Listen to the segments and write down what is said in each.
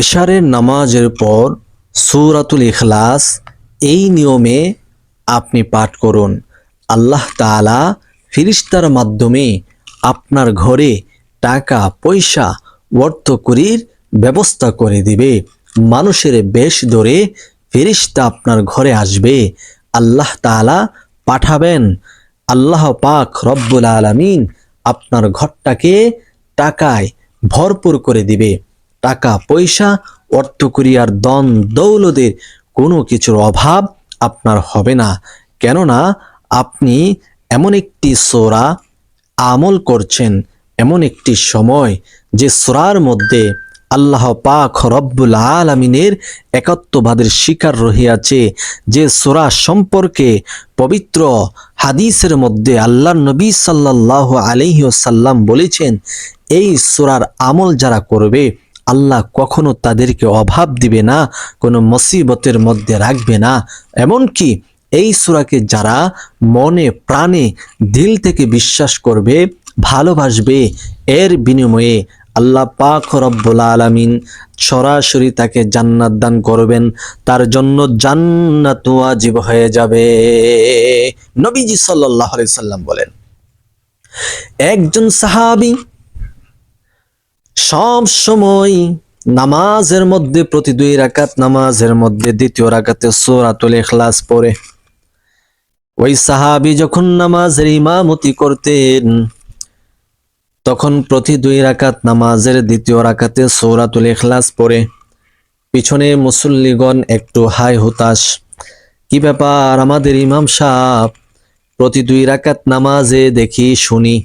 এশারের নামাজের পর সূরাতুল ইখলাস এই নিয়মে আপনি পাঠ করুন। আল্লাহ তাআলা ফিরিস্তার মাধ্যমে আপনার ঘরে টাকা, পয়সা অর্থকরীর ব্যবস্থা করে দিবে। মানুষের বেশ ধরে ফিরিস্তা আপনার ঘরে আসবে। আল্লাহ তাআলা পাঠাবেন। আল্লাহ পাক রব্বুল আলামিন আপনার ঘরটাকে টাকায় ভরপুর করে দিবে। টাকা, পয়সা, অর্থ অর্থকরিয়ার দন দৌলদের কোনো কিছুর অভাব আপনার হবে না। কেননা আপনি এমন একটি সোরা আমল করছেন, এমন একটি সময় যে সোরার মধ্যে আল্লাহ পাক রব্বুল আলমিনের একাত্মবাদের শিকার রহিয়াছে, যে সোরা সম্পর্কে পবিত্র হাদিসের মধ্যে আল্লাহ নবী সাল্লাহ আলহিসাল্লাম বলেছেন, এই সোরার আমল যারা করবে আল্লাহ কখনো তাদেরকে অভাব দিবে না, কোনো মুসিবতের মধ্যে রাখবে না। এমনকি এই সুরাকে যারা মনে প্রাণে দিল থেকে বিশ্বাস করবে, ভালোবাসবে, এর বিনিময়ে আল্লাহ পাক রব্বুল আলামিন সরাসরি তাকে জান্নাত দান করবেন। তার জন্য জান্নাত ওয়াজিব হয়ে যাবে। নবীজি আলাইহি সাল্লাম বলেন, একজন সাহাবী সব সময় নামাজের মধ্যে প্রতি দুই রাকাত, নামাজের মধ্যে দ্বিতীয় রাকাতে সূরাতুল ইখলাস পড়ে। ওই সাহাবি যখন নামাজের ইমামতি করতেন, তখন প্রতি দুই রাকাত নামাজের দ্বিতীয় রাকাতে সৌরাতুল ইখলাস পড়ে। পিছনে মুসল্লিগণ একটু হাই হতাশ, কি ব্যাপার আমাদের ইমাম সাহ প্রতি দুই রাকাত নামাজে দেখি শুনি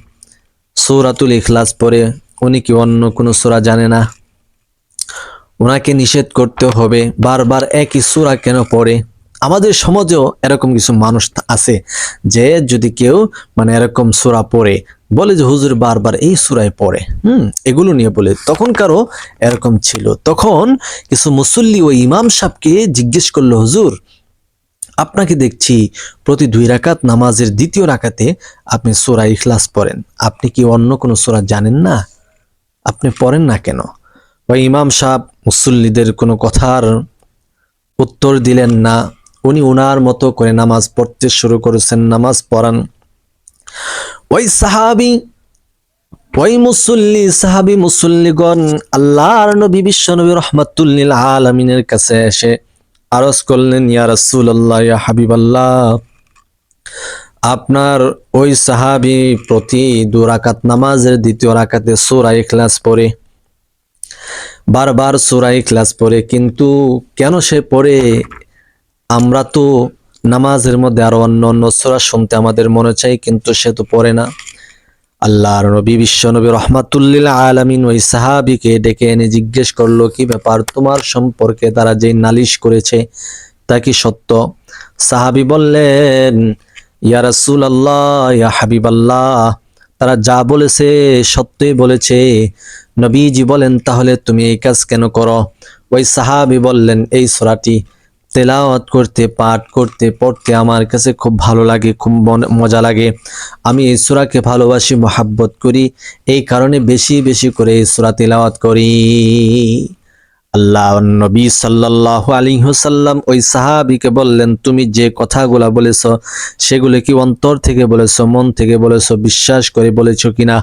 সৌরাতুল ইখলাস পড়ে। উনি কি অন্য কোনো সূরা জানে না? ওনাকে নিষেধ করতে হবে, বারবার একই সূরা কেন পড়ে? আমাদের সমাজেও এরকম কিছু মানুষ আছে যে যদি কেউ মানে এরকম সূরা পড়ে, বলে যে হুজুর বারবার এই সূরায় পড়ে, হুম, এগুলো নিয়ে বলে, তখনকারও এরকম ছিল। তখন কিছু মুসল্লি ও ইমাম সাহেবকে জিজ্ঞেস করল, হুজুর, আপনাকে দেখছি প্রতি দুই রাকাত নামাজের দ্বিতীয় রাকাতে আপনি সূরা ইখলাস পড়েন, আপনি কি অন্য কোনো সূরা জানেন না? আপনি পড়েন না কেন? বা ইমাম সাহেব মুসল্লিদের কোনো কথার উত্তর দিলেন না। উনি ওনার মতো করে নামাজ পড়তে শুরু করেছেন, নামাজ পড়ান। ওই সাহাবি, ওই মুসল্লি, সাহাবি মুসল্লিগণ আল্লাহর নবী, বিশ্ব নবী রহমাতুল্লিল আলমিনের কাছে এসে আরজ করলেন, ইয়া রাসূলুল্লাহ, ইয়া হাবিবাল্লাহ। আপনার ওই সাহাবি প্রতি দু রাকাত নামাজের দ্বিতীয় রাকাতে সূরা ইখলাস পড়ে। বারবার সূরা ইখলাস পড়ে, কিন্তু কেন সে পড়ে? আমরা তো নামাজের মধ্যে আরও অন্য অন্য সূরা শুনতে আমাদের মনে চাই, কিন্তু সে তো পড়ে না। আল্লাহর নবী, বিশ্ব নবী রহমাতুল্লিল আলামিন ওই সাহাবিকে ডেকে এনে জিজ্ঞেস করল, কি ব্যাপার? তোমার সম্পর্কে তারা যে নালিশ করেছে, তা কি সত্য? সাহাবি বললেন ইয়া রাসূল আল্লাহ ইয়া হাবিব আল্লাহ তারা যা বলেছে সত্যই বলেছে। নবীজি বলেন, তাহলে তুমি এই কাজ কেন করো? ওই সাহাবি বললেন, এই সূরাটি তেলাওয়াত করতে, পাঠ করতে, পড়তে আমার কাছে খুব ভালো লাগে, খুব মজা লাগে। আমি এই সূরাকে ভালোবাসি, মোহাব্বত করি। এই কারণে বেশি বেশি করে এই সূরা তেলাওয়াত করি। আল্লাহ নবী সাল্লাল্লাহু আলাইহি ওয়াসাল্লাম ওই সাহাবীকে বললেন, তুমি যে কথাগুলা বলেছ, সেগুলো কি অন্তর থেকে বলেছ, মন থেকে বলেছ, বিশ্বাস করে বলেছ কিনা?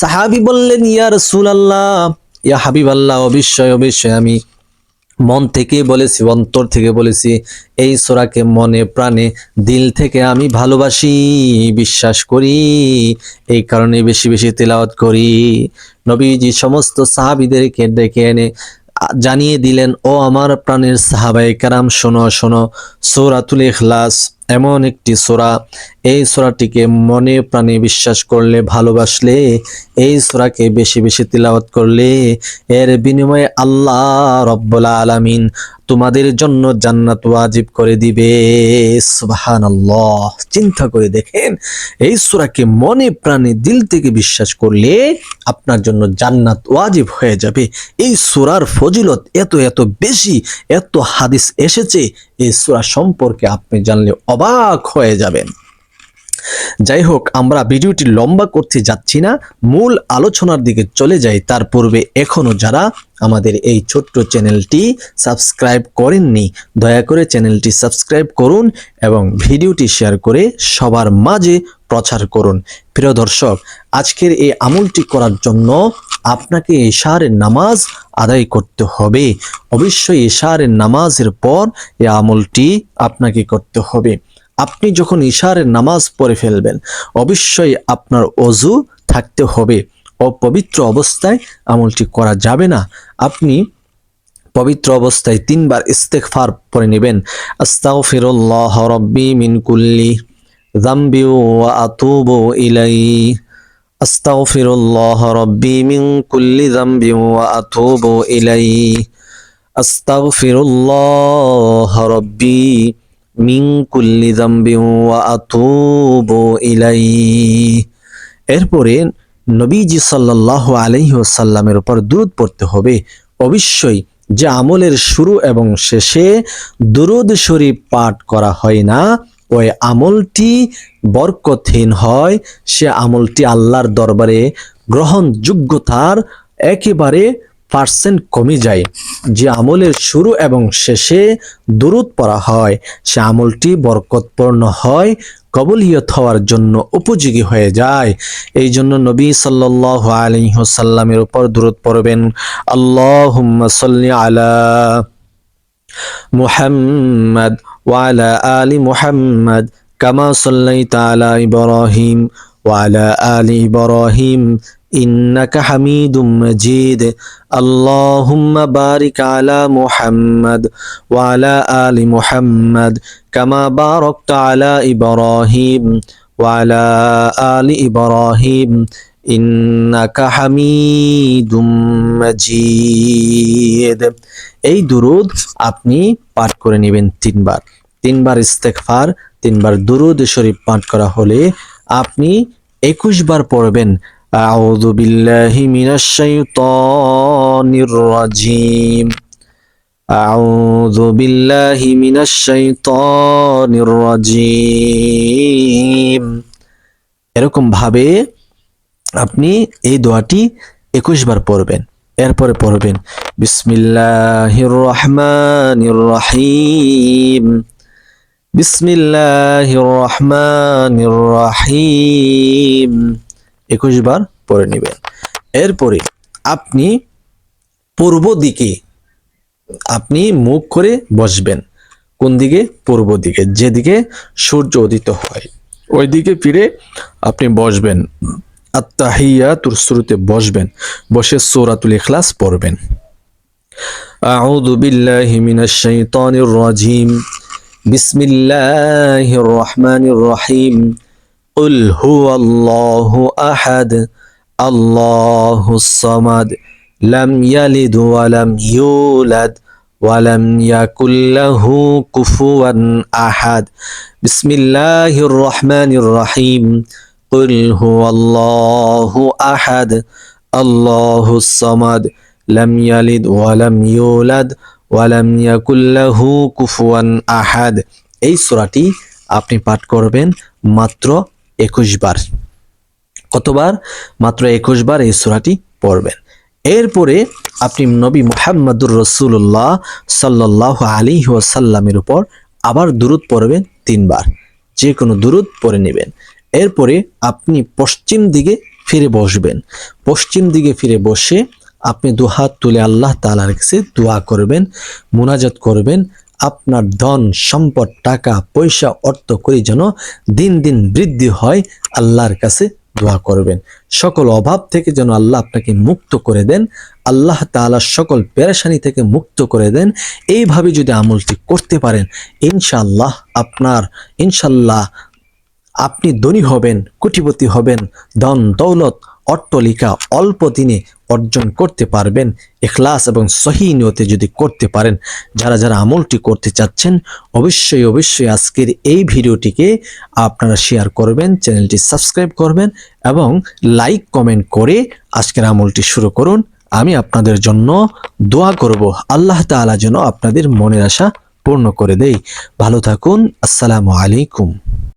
সাহাবী বললেন, ইয়া রাসূলুল্লাহ, ইয়া হাবিবাল্লাহ, অবশ্যই অবশ্যই আমি মন থেকে বলেছি, অন্তর থেকে বলেছি। এই সোরাকে মনে, প্রাণে, দিল থেকে আমি ভালোবাসি, বিশ্বাস করি, এই কারণে বেশি বেশি তেলাওয়াত করি। নবীজি সমস্ত সাহাবিদেরকে ডেকে এনে জানিয়ে দিলেন, ও আমার প্রাণের সাহাবাই কারাম, শোনো শোনো, সৌরাতুল ইখলাস, এমন একটি সোরা। এই সোরাটিকে মনে প্রাণে বিশ্বাস করলে ভালোবাসলে, এই সোরাকে বেশি বেশি তিলাওয়াত করলে, এর বিনিময়ে আল্লাহ রব্বুল আলামিন তোমাদের জন্য জান্নাত ওয়াজিব করে দিবে। সুবহানাল্লাহ। চিন্তা করে দেখেন, এই সূরাকে মনে প্রাণে দিল থেকে বিশ্বাস করলে আপনার জন্য জান্নাত ওয়াজিব হয়ে যাবে। এই সূরার ফজিলত এত এত বেশি, এত হাদিস এসেছে, এই সূরা সম্পর্কে আপনি জানলে অবাক হয়ে যাবেন। যাই হোক, আমরা ভিডিওটি লম্বা করতে যাচ্ছি না। মূল আলোচনার দিকে চলে যাই। তার পূর্বে এখনও যারা আমাদের এই ছোট্ট চ্যানেলটি সাবস্ক্রাইব করেননি, দয়া করে চ্যানেলটি সাবস্ক্রাইব করুন এবং ভিডিওটি শেয়ার করে সবার মাঝে প্রচার করুন। প্রিয় দর্শক, আজকের এই আমলটি করার জন্য আপনাকে এশারের নামাজ আদায় করতে হবে। অবশ্যই এশারের নামাজের পর এই আমলটি আপনাকে করতে হবে। আপনি যখন ইশারের নামাজ পড়ে ফেলবেন, অবশ্যই আপনার অজু থাকতে হবে। অপবিত্র অবস্থায় আমলটি করা যাবে না। আপনি পবিত্র অবস্থায় তিনবার ইস্তেগফার পরে নেবেন। আস্তাগফিরুল্লাহ রাব্বি মিন কুল্লি ওয়া আতুবু ইলাইহি। আস্তাগফিরুল্লাহ রাব্বি মিন কুল্লি ওয়া আতুবু ইলাইহি। আস্তাগফিরুল্লাহ রাব্বি মিন কুল্লি ওয়া আতুবু ইলাইহি। এরপরে নবীজি সাল্লাল্লাহু আলাইহি ওয়াসাল্লামের উপর দুরূদ পড়তে হবে। অবশ্যই যে আমলের শুরু এবং শেষে দুরুদ শরীফ পাঠ করা হয় না, ওই আমলটি বরকতহীন হয়। সে আমলটি আল্লাহর দরবারে গ্রহণযোগ্যতার একেবারে পার্সেন্ট কমে যায়। যে আমলের শুরু এবং শেষে দুরুদ পড়া হয়, সে আমলটি বরকতপূর্ণ হয়। কবুলিয়ত হওয়ার জন্য উপযোগী হয়ে যায়। এই জন্য নবী সাল্লাহ আলিহসাল্লামের উপর দূরত পড়বেন আল্লাহ আলা মুহাম্মদ ওয়ালা আলী মুহাম্মদ কামা সাল্লাই তালা ইবরাহিম ওয়ালা আলী ইব্রাহিম إنك حميد مجيد اللهم بارك على محمد وعلى آل محمد كما باركت على إبراهيم وعلى آل إبراهيم إنك حميد مجيد এই দুরুদ আপনি পাঠ করে নেবেন তিনবার তিনবার ইস্তেগফার তিনবার দুরুদ শরীফ পাঠ করা হলে আপনি একুশ বার পড়বেন أعوذ بالله من الشيطان الرجيم أعوذ بالله من الشيطان الرجيم এরকম ভাবে আপনি এই দোয়াটি একুশ বার পড়বেন এরপরে পড়বেন বিসমিল্লাহির রহমানির রহিম বিসমিল্লাহির রহমানির রহিম একুশ বার পরে নেবেন। এরপরে আপনি পূর্ব দিকে, আপনি মুখ করে বসবেন। কোন দিকে? পূর্ব দিকে। যেদিকে সূর্য উদিত হয় ওই দিকে ফিরে আপনি বসবেন। আত্মাহিয়াতুর শুরুতে বসবেন, বসে সূরাতুল ইখলাস পড়বেন। আউযু বিল্লাহি মিনাশ শাইতানির রাজিম। বিসমিল্লাহির রহমানির রহিম। قل هو الله أحد الله الصمد لم يلد ولم يولد ولم يكن له كفوا أحد بسم الله الرحمن الرحيم قل هو الله أحد الله الصمد لم يلد ولم يولد ولم يكن له كفوا أحد এই সূরাটি আপনি পাঠ করবেন মাত্র একুশ বার। কতবার? মাত্র একুশ বার এই সূরাটি পড়বেন। এরপরে আপনি নবী মুহাম্মদুর রসুল্লাহ সাল্লাহ আলী ওয়াসাল্লামের উপর আবার দূরত পড়বেন তিনবার। যে কোনো দুরুদ পড়ে নেবেন। এরপরে আপনি পশ্চিম দিকে ফিরে বসবেন। পশ্চিম দিকে ফিরে বসে আপনি দুহাত তুলে আল্লাহ তালার কাছে দোয়া করবেন, মুনাজাত করবেন আপনার ধন, সম্পদ, টাকা, পয়সা, অর্থ করে যেন দিন দিন বৃদ্ধি হয়, আল্লাহর কাছে দোয়া করবেন। সকল অভাব থেকে যেন আল্লাহ আপনাকে মুক্ত করে দেন, আল্লাহ তাআলা সকল পেরেশানি থেকে মুক্ত করে দেন। এইভাবে যদি আমলটি করতে পারেন ইনশাল্লাহ আপনার ইনশাল্লাহ আপনি ধনী হবেন, কোটিপতি হবেন, ধন, দৌলত অট্টলিকা অল্প দিনে অর্জন করতে পারবেন, এখলাস এবং সহি নিয়তে যদি করতে পারেন। যারা যারা আমলটি করতে চাচ্ছেন, অবশ্যই অবশ্যই আজকের এই ভিডিওটিকে আপনারা শেয়ার করবেন, চ্যানেলটি সাবস্ক্রাইব করবেন এবং লাইক কমেন্ট করে আজকের আমলটি শুরু করুন। আমি আপনাদের জন্য দোয়া করব, আল্লাহ তাআলা যেন আপনাদের মনের আশা পূর্ণ করে দেই ভালো থাকুন, আসসালামু আলাইকুম।